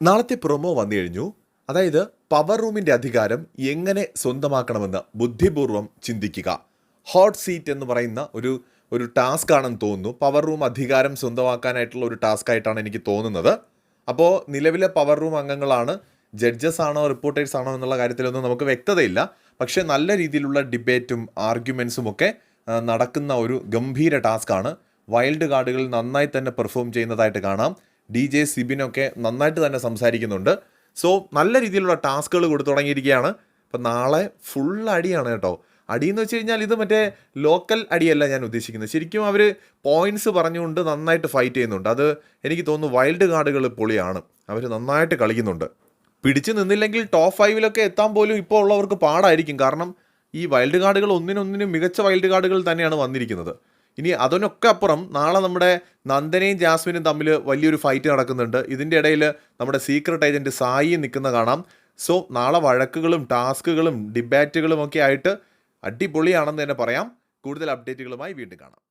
നാളത്തെ പ്രൊമോ വന്നു കഴിഞ്ഞു. അതായത് പവർ റൂമിന്റെ അധികാരം എങ്ങനെ സ്വന്തമാക്കണമെന്ന് ബുദ്ധിപൂർവം ചിന്തിക്കുക. ഹോട്ട് സീറ്റ് എന്ന് പറയുന്ന ഒരു ഒരു ടാസ്ക് ആണെന്ന് തോന്നുന്നു. പവർ റൂം അധികാരം സ്വന്തമാക്കാനായിട്ടുള്ള ഒരു ടാസ്ക് ആയിട്ടാണ് എനിക്ക് തോന്നുന്നത്. അപ്പോൾ നിലവിലെ പവർ റൂം അംഗങ്ങളാണ് ജഡ്ജസ് ആണോ റിപ്പോർട്ടേഴ്സ് ആണോ എന്നുള്ള കാര്യത്തിലൊന്നും നമുക്ക് വ്യക്തതയില്ല. പക്ഷേ നല്ല രീതിയിലുള്ള ഡിബേറ്റും ആർഗ്യുമെൻസും ഒക്കെ നടക്കുന്ന ഒരു ഗംഭീര ടാസ്ക്കാണ് വൈൽഡ് കാർഡുകൾ നന്നായി തന്നെ പെർഫോം ചെയ്യുന്നതായിട്ട് കാണാം. ഡി ജെ സിബിനൊക്കെ നന്നായിട്ട് തന്നെ സംസാരിക്കുന്നുണ്ട്. സോ നല്ല രീതിയിലുള്ള ടാസ്കുകൾ കൊടുത്തു തുടങ്ങിയിരിക്കുകയാണ്. അപ്പം നാളെ ഫുൾ അടിയാണ് കേട്ടോ. അടിയെന്ന് വെച്ച് കഴിഞ്ഞാൽ ഇത് മറ്റേ ലോക്കൽ അടിയല്ല ഞാൻ ഉദ്ദേശിക്കുന്നത്. ശരിക്കും അവർ പോയിന്റ്സ് പറഞ്ഞുകൊണ്ട് നന്നായിട്ട് ഫൈറ്റ് ചെയ്യുന്നുണ്ട്. അത് എനിക്ക് തോന്നുന്നു വൈൽഡ് കാർഡുകൾ പൊളിയാണ്. അവർ നന്നായിട്ട് കളിക്കുന്നുണ്ട്. പിടിച്ചു നിന്നില്ലെങ്കിൽ ടോപ്പ് ഫൈവിലൊക്കെ എത്താൻ പോലും ഇപ്പോൾ ഉള്ളവർക്ക് പാടായിരിക്കും. കാരണം ഈ വൈൽഡ് കാർഡുകൾ ഒന്നിനൊന്നിനും മികച്ച വൈൽഡ് കാർഡുകൾ തന്നെയാണ് വന്നിരിക്കുന്നത്. ഇനി അതിനൊക്കെ അപ്പുറം നാളെ നമ്മുടെ നന്ദനയും ജാസ്മിനും തമ്മിൽ വലിയൊരു ഫൈറ്റ് നടക്കുന്നുണ്ട്. ഇതിന്റെ ഇടയിൽ നമ്മുടെ സീക്രട്ട് ഏജന്റ് സായി നിൽക്കുന്ന കാണാം. സോ നാളെ വഴക്കുകളും ടാസ്കുകളും ഡിബാറ്റുകളും ഒക്കെ ആയിട്ട് അടിപൊളിയാണെന്ന് തന്നെ പറയാം. കൂടുതൽ അപ്ഡേറ്റുകളുമായി വീണ്ടും കാണാം.